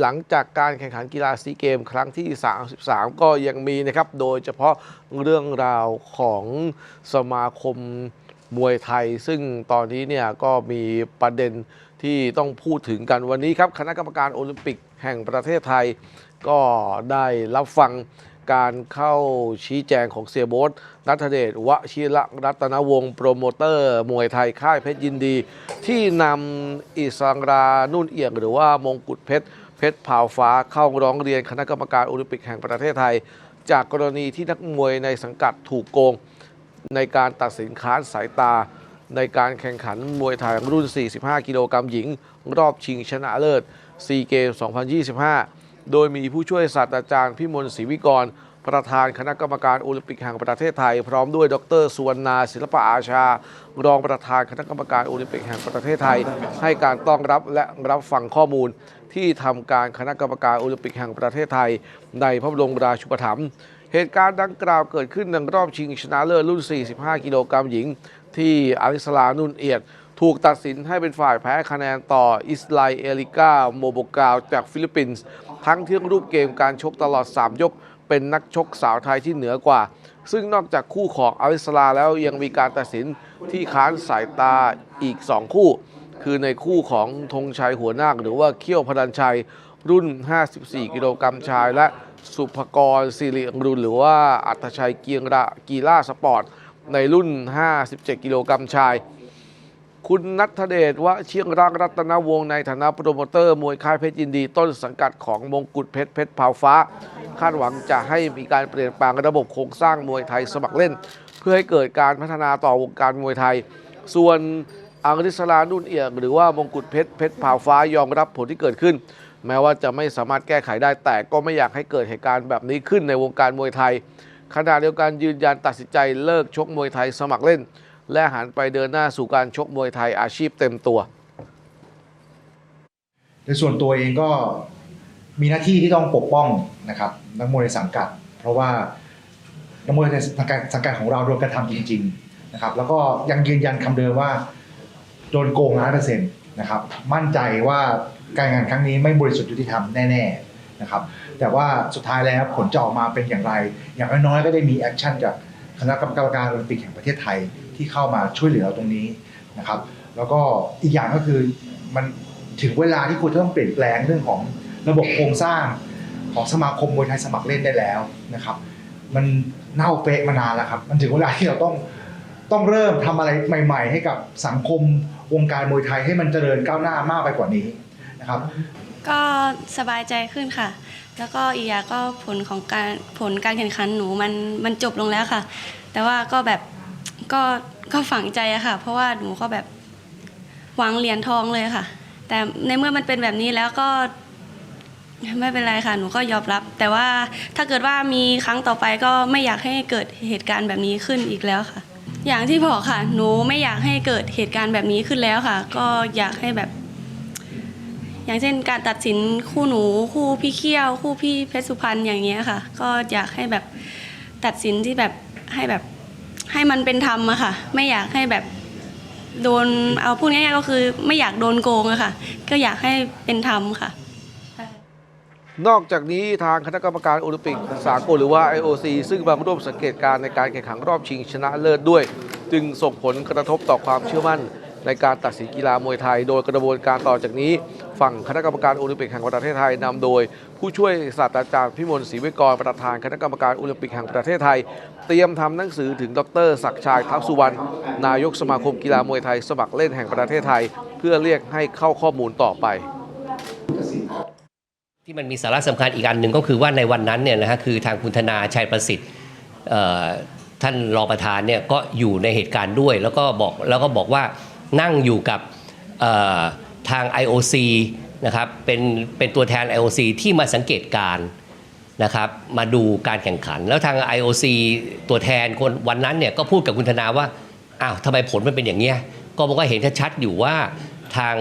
หลังจากการแข่งขันกีฬาซีเกม ครั้งที่ 33 ก็ยังมีนะครับ โดยเฉพาะเรื่องราวของสมาคมมวยไทย ซึ่งตอนนี้เนี่ยก็มีประเด็นที่ต้องพูดถึงกันวันนี้ครับ คณะกรรมการโอลิมปิกแห่งประเทศไทย ก็ได้รับฟังการเข้าชี้แจงของเสียโบ๊ทนัทเดชวชิระรัตนวงศ์โปรโมเตอร์ มวยไทยค่ายเพชรยินดี ที่นำอิสังรานุ่นเอียงหรือว่ามงกุฎเพชร เพชรผาวฟ้าเข้าร้องเรียนคณะกรรมการโอลิมปิกแห่งประเทศไทย จากกรณีที่นักมวยในสังกัดถูกโกง ในการตัดสินค้านสายตา ในการแข่งขันมวยไทยรุ่น 45 กิโลกรัมหญิง รอบชิงชนะเลิศซีเกม 2025 โดยมีผู้ช่วยศาสตราจารย์พิมลศรีวิกร ประธานคณะกรรมการโอลิมปิกแห่งประเทศไทย พร้อมด้วยดรสุวรรณาศิลปะอาชา รองประธานคณะกรรมการโอลิมปิกแห่งประเทศไทย ให้การต้อนรับและรับฟังข้อมูล ที่ทำการคณะกรรมการโอลิมปิกแห่งประเทศไทย ในพระบรมราชูปถัมภ์เหตุการณ์ดังกล่าวเกิดขึ้นในรอบชิงชนะเลิศรุ่น 45 กิโลกรัมหญิง ที่อาริสลานุนเอียด ถูกตัดสินให้เป็นฝ่ายแพ้คะแนนต่ออิสไลเอลิก้าโมโบกาวจากฟิลิปปินส์ทั้งที่รูปเกมการชกตลอด 3 ยก เป็นนักชกสาวไทยที่เหนือกว่า ซึ่งนอกจากคู่ของอาริสลาแล้วยังมีการตัดสินที่ค้านสายตาอีก 2 คู่ คือในคู่ของธงชัยหัวนาค หรือว่าเขี้ยวพลันชัยรุ่น 54 กิโลกรัมชาย และสุภกรสิริรุนหรือว่าอัตชัยเกียงระกีฬาสปอร์ต ในรุ่น 57 กิโลกรัมชาย คุณนัทเดชวะเชียงรักรัตนวงศ์ในฐานะโปรโมเตอร์มวยค่ายเพชรยินดี ต้นสังกัดของมงกุฎเพชรเพชรเผาฟ้า คาดหวังจะให้มีการเปลี่ยนแปลงระบบโครงสร้างมวยไทยสมัครเล่น เพื่อให้เกิดการพัฒนาต่อวงการมวยไทย ส่วน อังริสลานุ่นเอียงหรือว่ามงกุฎเพชรเพชรเผาฟ้ายอมรับผลที่เกิดขึ้น แม้ว่าจะไม่สามารถแก้ไขได้แต่ก็ไม่อยากให้เกิดเหตุการณ์แบบนี้ขึ้นในวงการมวยไทยขณะเดียวกันยืนยันตัดสินใจเลิกชกมวยไทยสมัครเล่น และหันไปเดินหน้าสู่การชกมวยไทยอาชีพเต็มตัว ในส่วนตัวเองก็มีหน้าที่ที่ต้องปกป้องนะครับนักมวยในสังกัด เพราะว่านักมวยในสังกัดสังกัดของเราโดนกระทำจริง ๆนะครับ แล้วก็ยังยืนยันคำเดิมว่า โดนโกงร้อยเปอร์เซ็นต์นะครับ มั่นใจว่าการงานครั้งนี้ไม่บริสุทธิ์ยุติธรรมแน่ๆนะครับ แต่ว่าสุดท้ายแล้วผลจะออกมาเป็นอย่างไร อย่างน้อยๆก็ได้มีแอคชั่นจากคณะกรรมการโอลิมปิกแห่งประเทศไทยที่เข้ามาช่วยเหลือเราตรงนี้นะครับ แล้วก็อีกอย่างก็คือมันถึงเวลาที่คุณจะต้องเปลี่ยนแปลงเรื่องของระบบโครงสร้างของสมาคมมวยไทยสมัครเล่นได้แล้วนะครับ มันเน่าเฟะมานานแล้วครับ มันถึงเวลาที่เราต้อง ต้องเริ่มทำอะไรใหม่ ๆ ให้กับสังคมวงการมวยไทยให้มันเจริญก้าวหน้ามากไปกว่านี้นะครับก็สบายใจขึ้นค่ะ แล้วก็อีกอย่างก็ผลของการผลการแข่งขันหนูมันมันจบลงแล้วค่ะ แต่ว่าก็แบบก็ก็ฝังใจอะค่ะ เพราะว่าหนูก็แบบหวังเหรียญทองเลยค่ะ แต่ในเมื่อมันเป็นแบบนี้แล้วก็ไม่เป็นไรค่ะ หนูก็ยอมรับ แต่ว่าถ้าเกิดว่ามีครั้งต่อไปก็ไม่อยากให้เกิดเหตุการณ์แบบนี้ขึ้นอีกแล้วค่ะ อย่างที่บอกค่ะ หนูไม่อยากให้เกิดเหตุการณ์แบบนี้ขึ้นแล้วค่ะ ก็อยากให้แบบ อย่างเช่นการตัดสินคู่หนูคู่พี่เคี้ยว คู่พี่เพชรสุพรรณอย่างเงี้ยค่ะ ก็อยากให้แบบตัดสินที่แบบให้แบบให้มันเป็นธรรมอะค่ะ ไม่อยากให้แบบโดนเอาพูดง่ายๆก็คือ ไม่อยากโดนโกงอะค่ะ ก็อยากให้เป็นธรรมค่ะ นอกจากนี้ทางคณะกรรมการโอลิมปิกสากลหรือว่า IOC ซึ่งมาร่วมสังเกตการณ์ในการแข่งขันรอบชิงชนะเลิศด้วย จึงส่งผลกระทบต่อความเชื่อมั่น ในการตัดสินกีฬามวยไทย โดยกระบวนการต่อจากนี้ ฝั่งคณะกรรมการโอลิมปิกแห่งประเทศไทยนำโดย ผู้ช่วยศาสตราจารย์พิมลศรีวิกรประธานคณะกรรมการโอลิมปิกแห่งประเทศไทย เตรียมทำหนังสือถึงดรศักชัยทัพสุวรรณนายกสมาคมกีฬามวยไทย สมัครเล่นแห่งประเทศไทย เพื่อเรียกให้เข้าข้อมูลต่อไป ที่มันมีสาระสำคัญอีกอันหนึ่งก็คือว่าในวันนั้นเนี่ยนะฮะคือทางคุณธนาชัยประสิทธิ์ท่านรองประธานเนี่ยก็อยู่ในเหตุการณ์ด้วย แล้วก็บอกแล้วก็บอกว่านั่งอยู่กับเอ่อทาง IOC นะครับเป็นเป็นตัวแทน IOC ที่มาสังเกตการ์นะครับมาดูการแข่งขัน แล้วทาง IOC ตัวแทนคนวันนั้นเนี่ยก็พูดกับคุณธนาว่าอ้าวทำไมผลมันเป็นอย่างเงี้ยก็บอกว่าเห็นชัดๆอยู่ว่าทาง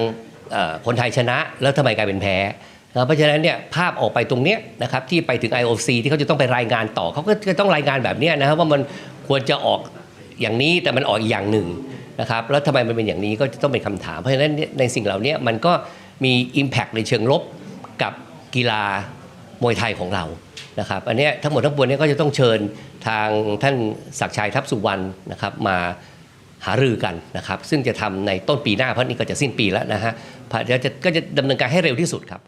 คนไทยชนะ แล้วทำไมกลายเป็นแพ้ เพราะฉะนั้นเนี่ยภาพออกไปตรงเนี้ยนะครับที่ไปถึง IOC ที่เขาจะต้องไปรายงานต่อเขาก็จะต้องรายงานแบบเนี้ยนะครับว่ามันควรจะออกอย่างนี้แต่มันออกอีกอย่างหนึ่งนะครับแล้วทำไมมันเป็นอย่างนี้ก็จะต้องเป็นคำถาม เพราะฉะนั้นในสิ่งเหล่านี้มันก็มี Impact ในเชิงลบกับกีฬามวยไทยของเรานะครับอันนี้ทั้งหมดทั้งปวงเนี้ก็จะต้องเชิญทางท่านศักชัยทัพสุวรรณนะครับมาหารือกันนะครับซึ่งจะทำในต้นปีหน้าเพราะนี่ก็จะสิ้นปีแล้วนะฮะก็จะก็จะดำเนินการให้เร็วที่สุดครับ